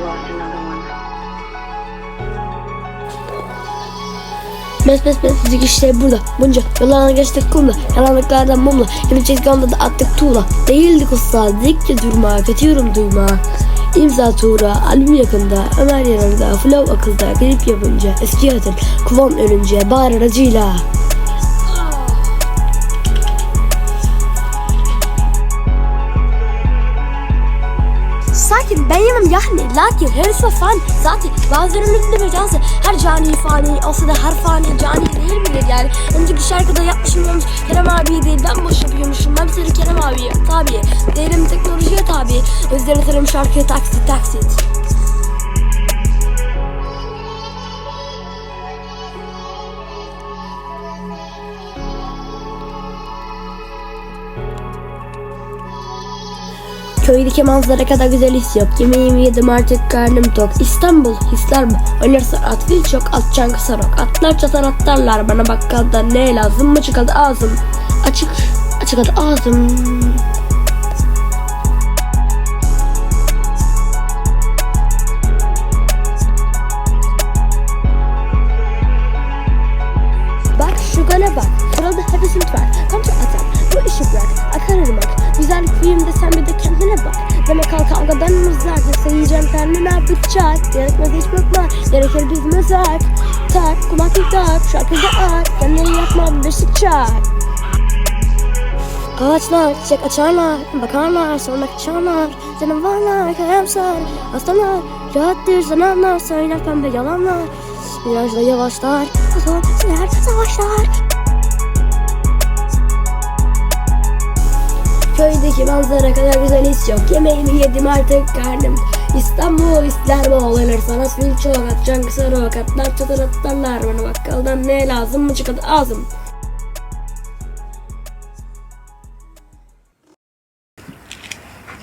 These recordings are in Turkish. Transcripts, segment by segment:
one. Mes mes mes fizik işte burada. Bunca yollarına geçtik kumla. Yalanlıklardan mumla. Yapacağız gamda da attık tuğla. Değildik usta dedikçe durma. Katıyorum duyma İmza tuğra Albüm yakında. Ömer yanında Flow akılda Klip yapınca Eski hatır Kuvan ölünce Bağır aracıyla Sakin ben yemem yani. Lakin herif ve fan zaten bazılarının önünde mecazı her cani fani olsa da her fani. Cani değil midir yani? Önceki şarkıda yapmışım diyormuş Kerem abi değil ben boş yapıyormuşum ben seni Kerem abiye tabi değilim teknolojiye tabi. Özleri atarım şarkıya taksit taksit Köydeki manzara kadar güzel his yok. Yemeğimi yedim artık karnım tok. İstanbul hisler bu. Oynarsa at fil çok at çankı sarok. Atlar çatar atlarlar bana bakkalda ne lazım mı çıkadı ağzım. Açık açık adı ağzım. Bak şu gale bak. Şurada hevesim var. Kamçı atar. Bu işi bırak. Akar ırmak. Güzellik filmde sen bir de kendine bak. Demek kal kavgadan mızrak. Sayacağım kendine bıçak. Gerekmez hiç bakma. Gerekir biz mızrak. Tak kulaklık tak. Şarkıda at. Kendini yakma beşik çak. Ağaçlar çiçek açarlar, bakarlar, sonra kaçarlar. Canavarlar, karamsar, aslanlar, rahattır zamanlar, söyler pembe yalanlar. Virajda yavaşlar, uzun sürer savaşlar. Köydeki manzara kadar güzel his yok. Yemeğimi yedim artık karnım. İstanbul ister mi olanır sana sil çok atacaksın kısa rok atlar çatır atlarlar bana bakkaldan ne lazım mı çıkadı ağzım.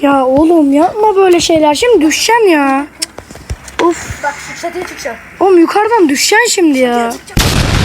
Ya oğlum yapma böyle şeyler. Şimdi düşeceksin ya. Bak şu çatıya çıkacağım. Oğlum yukarıdan düşeceksin şimdi ya. Çıkacağım.